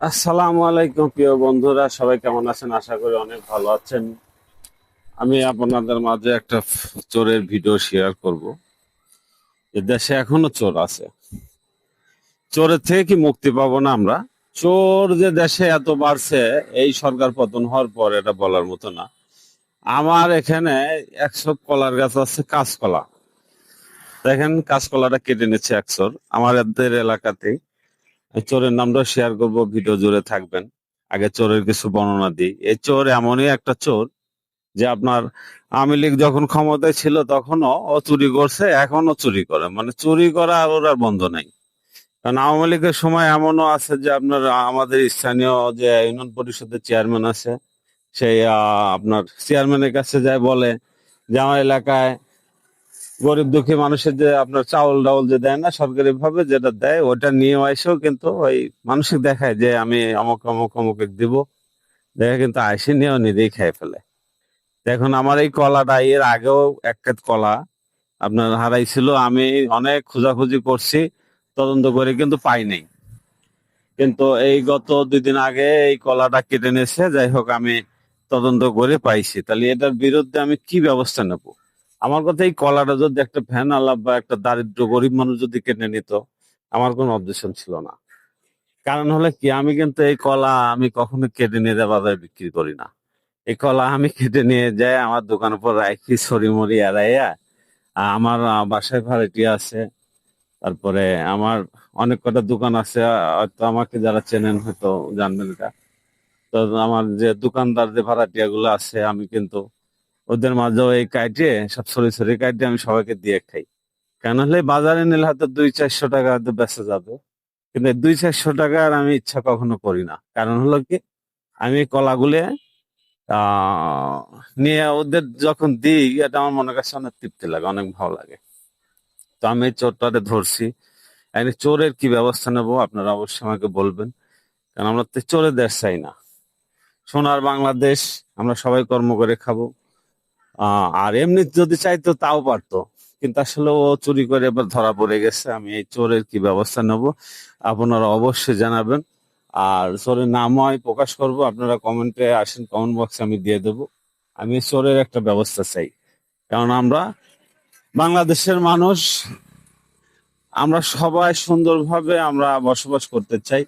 আসসালামু আলাইকুম, প্রিয় বন্ধুরা। সবাই কেমন আছেন? আশা করি অনেক ভালো আছেন। আমি আপনাদের মাঝে একটা চোরের ভিডিও শেয়ার করব। দেশে এখনও চোর আছে। চোরের থেকে কি মুক্তি পাবো না আমরা? চোর যে দেশে এত বাড়ছে, এই সরকার পতন হওয়ার পর এটা বলার মতো না। আমার এখানে একশো কলার গাছ আছে, কাঁচকলা। দেখেন, কাঁচকলাটা কেটে নিচ্ছে একশোর আমাদের এলাকাতেই চোরের নামটা শেয়ার করব ভিডিও জুড়ে থাকবেন। আগে চোরের কিছু বর্ণনা দিই। এই চোর এমনই একটা চোর যে আপনার আওয়ামী লীগ যখন ক্ষমতায় ছিল তখনও ও চুরি করছে এখনও চুরি করে। মানে চুরি করা ওর আর বন্ধ নাই। কারণ আওয়ামী লীগের সময় এমনও আছে যে আপনার, আমাদের স্থানীয় যে ইউনিয়ন পরিষদের চেয়ারম্যান আছে, সেই আপনার চেয়ারম্যানের কাছে যায় বলে যে, আমার এলাকায় গরিব দুঃখী মানুষের যে আপনার চাউল ডাউল যে দেয় না সরকারি ভাবে যেটা দেয়, ওটা নিয়ে এসেও কিন্তু ওই মানসিক দেখায় যে আমি অমুক অমুক অমুক দিব। দেখে কিন্তু আইসে নিয়েও নিজেই খেয়ে ফেলে। এখন আমার এই কলাটা, এর আগেও এক কলা আপনার হারাইছিল। আমি অনেক খোঁজাখুঁজি করছি, তদন্ত করে কিন্তু পাই নাই। কিন্তু এই গত দুই দিন আগে এই কলাটা কেটে নিয়েছে, যাই হোক আমি তদন্ত করে পাইছি। তাহলে এটার বিরুদ্ধে আমি কি ব্যবস্থা নেব? আমার কথা এই কলাটা যদি একটা ফ্যান আলাপ বা একটা দারিদ্র গরিব মানুষ যদি কেটে নিত, আমার কোনো অবজেকশন ছিল না। কারণ হলে কি, আমি কিন্তু এই কলা আমি কখনো কেটে নিয়ে বাজারে বিক্রি করি না। এই কলা আমি কেটে নিয়ে যাই, আমার দোকানের উপর রাখি ছড়িমড়ি, এড়াইয়া আমার বাসায় ভাড়াটি আছে। তারপরে আমার অনেক কটা দোকান আছে হয়তো আমাকে যারা চেনেন হয়তো জানবেন এটা। তো আমার যে দোকানদার যে ভাড়াটিয়া গুলো আছে, আমি কিন্তু ওদের এই কাইটে, সব সরি সরি কাইটে আমি সবাইকে দিয়ে খাই। কেন হলে বাজারে নিলে হয়তো দুই চারশো টাকা হয়তো বেঁচে যাবে। কিন্তু দুই চারশো টাকার আমি ইচ্ছা কখনো করি না। কারণ হলো কি, আমি কলাগুলো নিয়ে ওদের যখন দিই, এটা আমার মনে কাছে অনেক তৃপ্তি লাগে, অনেক ভালো লাগে। তো আমি এই চোরটারে ধরছি। চোরের কি ব্যবস্থা নেব, আপনারা অবশ্যই আমাকে বলবেন। কারণ আমরা তো চোরের দেশ চাই না। সোনার বাংলাদেশ, আমরা সবাই কর্ম করে খাব। আর এমনি যদি চাইতো তাও পারতো। কিন্তু আসলে ও চুরি করে এবার ধরা পড়ে গেছে। আমি এই চোরের কি ব্যবস্থা নেব? আপনারা অবশ্যই জানাবেন। আর চোরের নাম হয় প্রকাশ করব। আপনারা কমেন্টে আসেন কমেন্ট বক্সে আমি দিয়ে দেবো। আমি চোরের একটা ব্যবস্থা চাই। কারণ আমরা বাংলাদেশের মানুষ, আমরা সবাই সুন্দরভাবে আমরা বসবাস করতে চাই।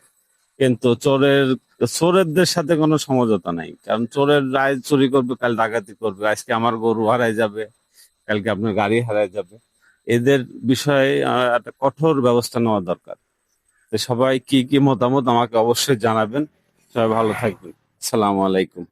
কিন্তু চোরের চোরেরদের সাথে কোনো সমঝোতা নাই। কারণ চোরের রায় চুরি করবে, কাল ডাকাতি করবে। আজকে আমার গরু হারাই যাবে, কালকে আপনার গাড়ি হারাই যাবে। এদের বিষয়ে একটা কঠোর ব্যবস্থা নেওয়া দরকার। তো সবাই কি কি মতামত আমাকে অবশ্যই জানাবেন। সবাই ভালো থাকবেন। সালাম আলাইকুম।